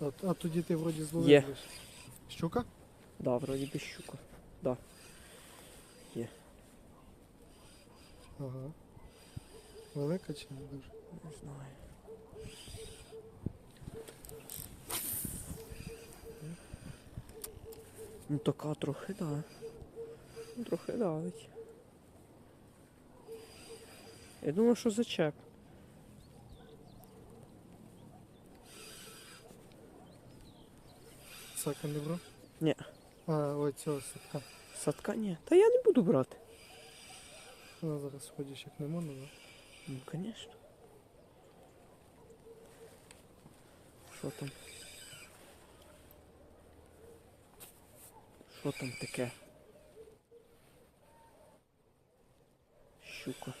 А, а тоді ти вроді зловив. Є. Щука? Да, вроді би щука. Да. Ага. Велика чи не дуже? Не знаю. Ну така трохи, да. Ну, трохи давить. Я думав, що зачеп. Сака не брав? Ні. А, ось цього сака. Садка ні. Та я не буду брати. Вона зараз ходиш як не можна, да? Ну, звісно. Що там? Що там таке? Щука.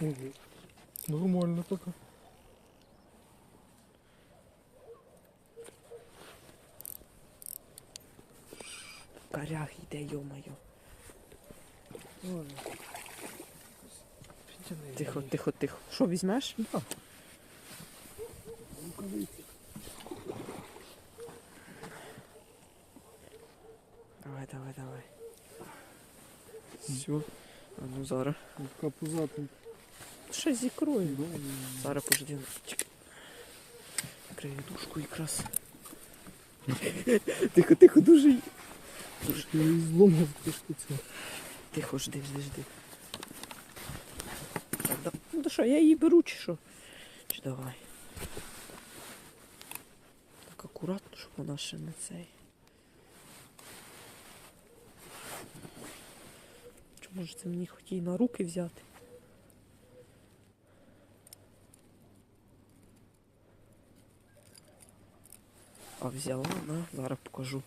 Ого. Нормально така. Коряг йде, йо-моє. Тихо, тихо, тихо. Що візьмеш? Да. Давай, давай, давай. Все. А ну зараз. Така пузата. Ще з ікрою. Зараз пожди. Дужку якраз. Тихо, тихо, дуже. Я її зломав трошки це. Тихо, жди, жди, жди. Ну то що, я її беру чи що? Чи давай. Так акуратно, щоб вона ще не цей. Чи може це мені її на руки взяти? А взяла, на, зараз покажу.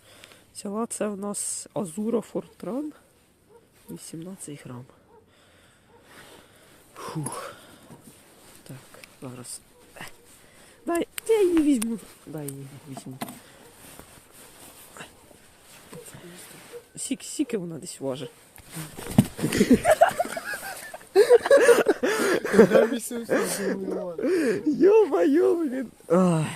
Взяла це в нас Азура Фортран. 18 грам. Фух. Так, зараз. Е, Дай, я її візьму. Дай її візьму. Сік, сіки вона десь важить. Я 800 зломав. Йо-моє, блін. Ай.